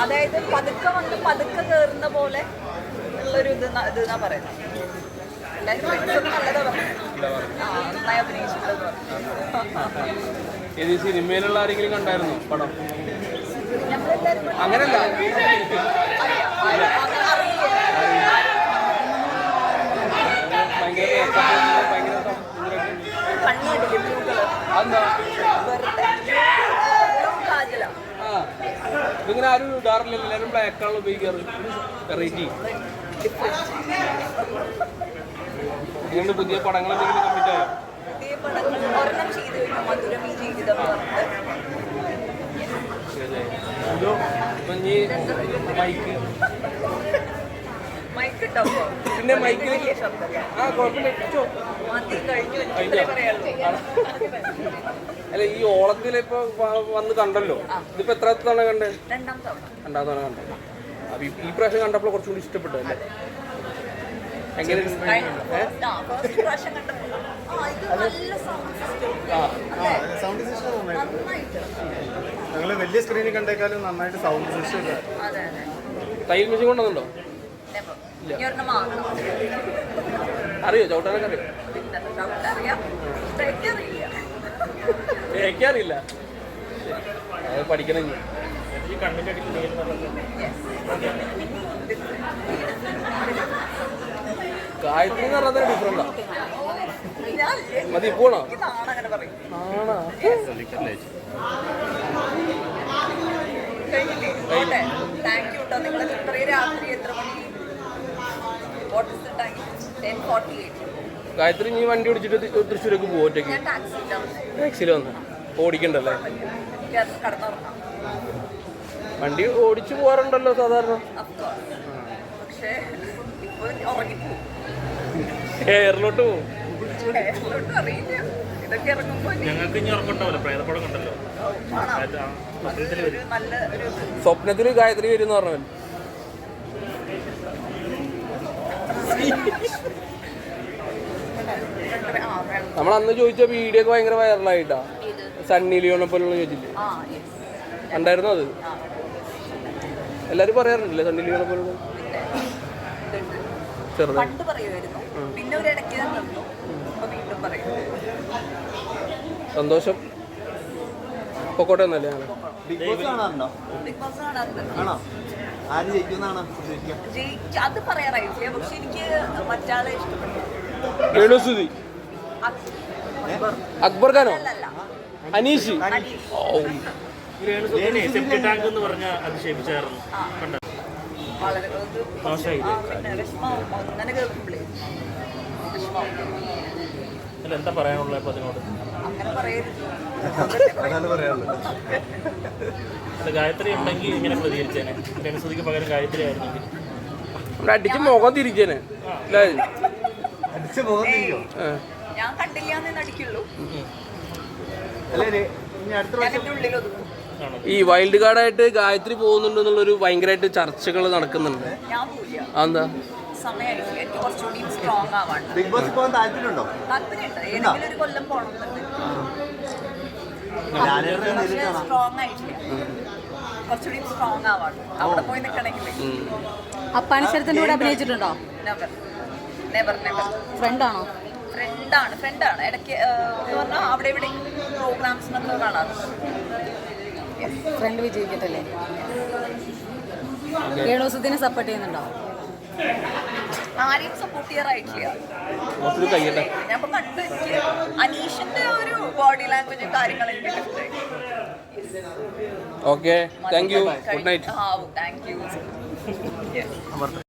അതായത് പതുക്കെ വന്ന് പതുക്കെ കയറുന്ന പോലെ ഉള്ളൊരു ഇത് ഇത് എന്നാ പറയുന്നത് ഏത് സിനിമയിലുള്ള ആരെങ്കിലും കണ്ടായിരുന്നു പടം? അങ്ങനല്ല. ഭയങ്കര ഭയങ്കര അതെന്താ? ഇതിങ്ങനെ ആരും ഇടാറില്ലല്ലോ എല്ലാവരും ബ്ലാക്ക് ആണ് ഉപയോഗിക്കാറ്. പുതിയ പടങ്ങൾ എന്തെങ്കിലും പുതിയ പടങ്ങൾ ഒരെണ്ണം ചെയ്തു കഴിഞ്ഞു മധുരം ഈ ജീവിതം എന്ന് പറഞ്ഞിട്ട് ഇപ്പൊ ഇനി മൈക്ക് മൈക്ക് ഇട്ടപ്പോ പിന്നെ മൈക്കിൽ ആ അല്ല ഈ ഓളത്തിൽ ഇപ്പൊ വന്ന് കണ്ടല്ലോ. ഇതിപ്പോ എത്ര തവണ കണ്ടേ? രണ്ടാം തവണ. കണ്ടത് അപ്പൊ ഈ- പ്രാവശ്യം കണ്ടപ്പോൾ കുറച്ചുകൂടി ഇഷ്ടപ്പെട്ടു അല്ലേ? എങ്ങനെ? സൗണ്ട് സിസ്റ്റം ആ സൗണ്ട് സിസ്റ്റം നന്നായിട്ട് നന്നായിട്ട്. ഞങ്ങൾ വലിയ സ്ക്രീനിൽ കണ്ടേക്കാളും നന്നായിട്ട് സൗണ്ട് സിസ്റ്റം തയ്യൽ മെഷീൻ കൊണ്ടുവന്നുണ്ടോ അറിയോ? ചവിട്ടാനൊക്കെ അറിയോ? അറിയില്ല അത് പഠിക്കണം ഗായത്രി എന്ന് പറഞ്ഞാൽ ഡിഫറെന്റാ മതി പോണോ? ആണോ? കഴിഞ്ഞില്ലേ? ഓട്ടെ താങ്ക് യു കേട്ടോ നിങ്ങൾ ഗായത്രി നീ വണ്ടി ഓടിച്ചിട്ട് തൃശ്ശൂരേക്ക് പോകും ടാക്സിൽ ടാക്സിയിൽ വന്ന് ഓടിക്കണ്ടല്ലേ വണ്ടി ഓടിച്ചു പോകാറുണ്ടല്ലോ സാധാരണ എയറിലോട്ട് പോകും ഞങ്ങൾക്ക് ഇനി ഉറപ്പുണ്ടാവില്ല പ്രേതപ്പടം കണ്ടല്ലോ സ്വപ്നത്തിൽ ഗായത്രി വരും എന്ന് പറഞ്ഞവൻ ആ വേണം നമ്മൾ അന്ന് ചോദിച്ച വീഡിയോ ഒക്കെ ഭയങ്കര വൈറലായിട്ടാ സണ്ണി ലിയോണെ പോലുള്ള ചോദിച്ചില്ലേ? കണ്ടായിരുന്നോ അത്? എല്ലാരും പറയാറുണ്ടല്ലേ സണ്ണി ലിയോണെ പോലുള്ള? പിന്നെ ഇതുണ്ട് ചെറുത് പണ്ട് പറയുമായിരുന്നു. പിന്നെ ഒരു ഇടയ്ക്ക് നിന്നു. വീണ്ടും പറയും സന്തോഷം. പൊക്കോട്ടെ ഒന്നല്ലേ ബിഗ് ബോസ് കാണാറുണ്ടോ? ബിഗ് ബോസ് കാണാറുണ്ട്. ആര് അത് പറയാറായിട്ടില്ല പക്ഷെ എനിക്ക് മറ്റാളെ ഇഷ്ടപ്പെട്ടു. അക്ബർ. ഖാനോ? അനീഷ്? എന്താ അല്ല ഗായത്രി ഉണ്ടെങ്കിൽ ഇങ്ങനെ പ്രതികരിച്ചേനെ. പകരം ഗായത്രി ആയിരുന്നെങ്കിൽ. അടിച്ച് മുഖം തിരിച്ചേനെ അല്ലേ അടിച്ച മുഖം തിരിയോ ആ. ഞാൻ കണ്ടില്ല നടിക്കുള്ളൂ. ഈ വൈൽഡ് കാർഡായിട്ട് ഗായത്രി പോകുന്നുണ്ട് എന്നുള്ളൊരു ഭയങ്കരമായിട്ട് ചർച്ചകൾ നടക്കുന്നുണ്ട്. എന്താ ബിഗ് ബോസ് പോകാൻ താല്പര്യമുണ്ടോ? അപ്പാനിശ്വരത്തിന്റെ കൂടെ അഭിനയിച്ചിട്ടുണ്ടോ? നെവർ നെവർ ഫ്രണ്ടാണോ ഫ്രണ്ടാണ് ഫ്രണ്ടാണ് ഇടയ്ക്ക് എന്ന് പറഞ്ഞാൽ അവിടെ ഇവിടെ പ്രോഗ്രാംസിനൊക്കെ കാണാറുണ്ട് ഫ്രണ്ട് വിജയിക്കട്ടല്ലേ രേണുസുദ്ദീനെ സപ്പോർട്ട് ചെയ്യുന്നുണ്ടോ? ആരെയും സപ്പോർട്ട് ചെയ്യാറായിട്ടില്ല. ഞാൻ ഇപ്പൊ കണ്ടു എനിക്ക് അനീഷിന്റെ ഒരു ബോഡി ലാംഗ്വേജ് കാര്യങ്ങളൊക്കെ okay thank you good night thank you